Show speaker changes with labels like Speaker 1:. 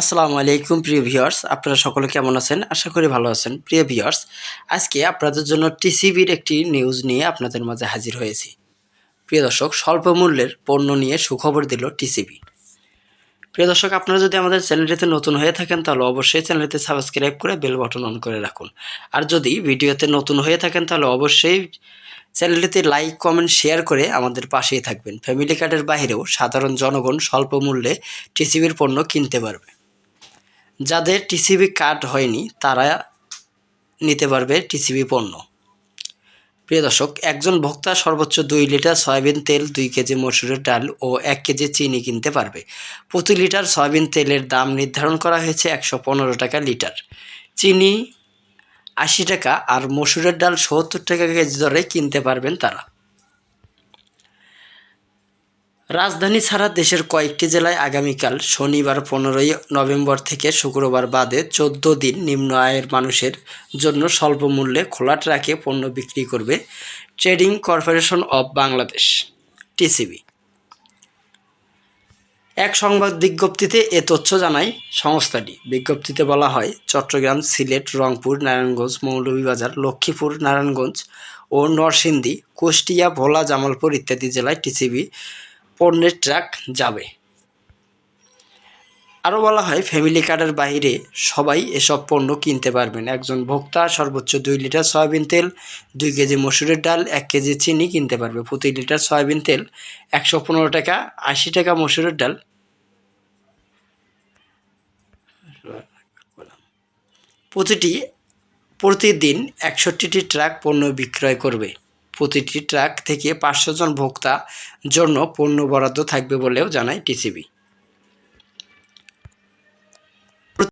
Speaker 1: আসসালামু আলাইকুম, প্রিয় ভিউয়ার্স। আপনারা সকলে কেমন আছেন? আশা করি ভালো আছেন। প্রিয় ভিউয়ার্স, আজকে আপনাদের জন্য টিসিবির একটি নিউজ নিয়ে আপনাদের মাঝে হাজির হয়েছি। প্রিয় দর্শক, স্বল্প মূল্যের পণ্য নিয়ে সুখবর দিল টিসিবি। প্রিয় দর্শক, আপনারা যদি আমাদের চ্যানেলটিতে নতুন হয়ে থাকেন, তাহলে অবশ্যই চ্যানেলটি সাবস্ক্রাইব করে বেল বাটন অন করে রাখুন। আর যদি ভিডিওতে নতুন হয়ে থাকেন, তাহলে অবশ্যই চ্যানেলটিতে লাইক, কমেন্ট, শেয়ার করে আমাদের পাশেই থাকবেন। ফ্যামিলি কার্ডের বাইরেও সাধারণ জনগণ স্বল্প মূল্যে টিসিবির পণ্য কিনতে পারবে। যাদের টিসিবি কার্ড হয়নি, তারা নিতে পারবে টিসিবি পণ্য। প্রিয় দর্শক, একজন ভোক্তা সর্বোচ্চ দুই লিটার সয়াবিন তেল, দুই কেজি মসুরের ডাল ও এক কেজি চিনি কিনতে পারবে। প্রতি লিটার সয়াবিন তেলের দাম নির্ধারণ করা হয়েছে একশো পনেরো টাকা লিটার। চিনি আশি টাকা আর মসুরের ডাল সত্তর টাকা কেজি দরে কিনতে পারবেন তারা। রাজধানী ছাড়া দেশের কয়েকটি জেলায় আগামীকাল শনিবার পনেরোই নভেম্বর থেকে শুক্রবার বাদে চোদ্দ দিন নিম্ন আয়ের মানুষের জন্য স্বল্প মূল্যে খোলা ট্রাকে পণ্য বিক্রি করবে trading corporation of Bangladesh, TCB. এক সংবাদ বিজ্ঞপ্তিতে এ তথ্য জানায় সংস্থাটি। বিজ্ঞপ্তিতে বলা হয়, চট্টগ্রাম, সিলেট, রংপুর, নারায়ণগঞ্জ, মৌলভীবাজার, লক্ষ্মীপুর, নারায়ণগঞ্জ ও নরসিংদী, কুষ্টিয়া, ভোলা, জামালপুর ইত্যাদি জেলায় টিসিবি পণ্যের ট্রাক যাবে। আরও বলা হয়, ফ্যামিলি কার্ডের বাইরে সবাই এসব পণ্য কিনতে পারবেন। একজন ভোক্তা সর্বোচ্চ দুই লিটার সয়াবিন তেল, দুই কেজি মসুরের ডাল, এক কেজি চিনি কিনতে পারবে। প্রতি লিটার সয়াবিন তেল একশো পনেরো টাকা, আশি টাকা মসুরের ডাল। প্রতিটি, প্রতিদিন একষট্টিটি ট্রাক পণ্য বিক্রয় করবে। প্রতিটি ট্রাক থেকে পাঁচশো জন ভোক্তা জন্য পণ্য বরাদ্দ থাকবে বলেও জানায় টিসিবি।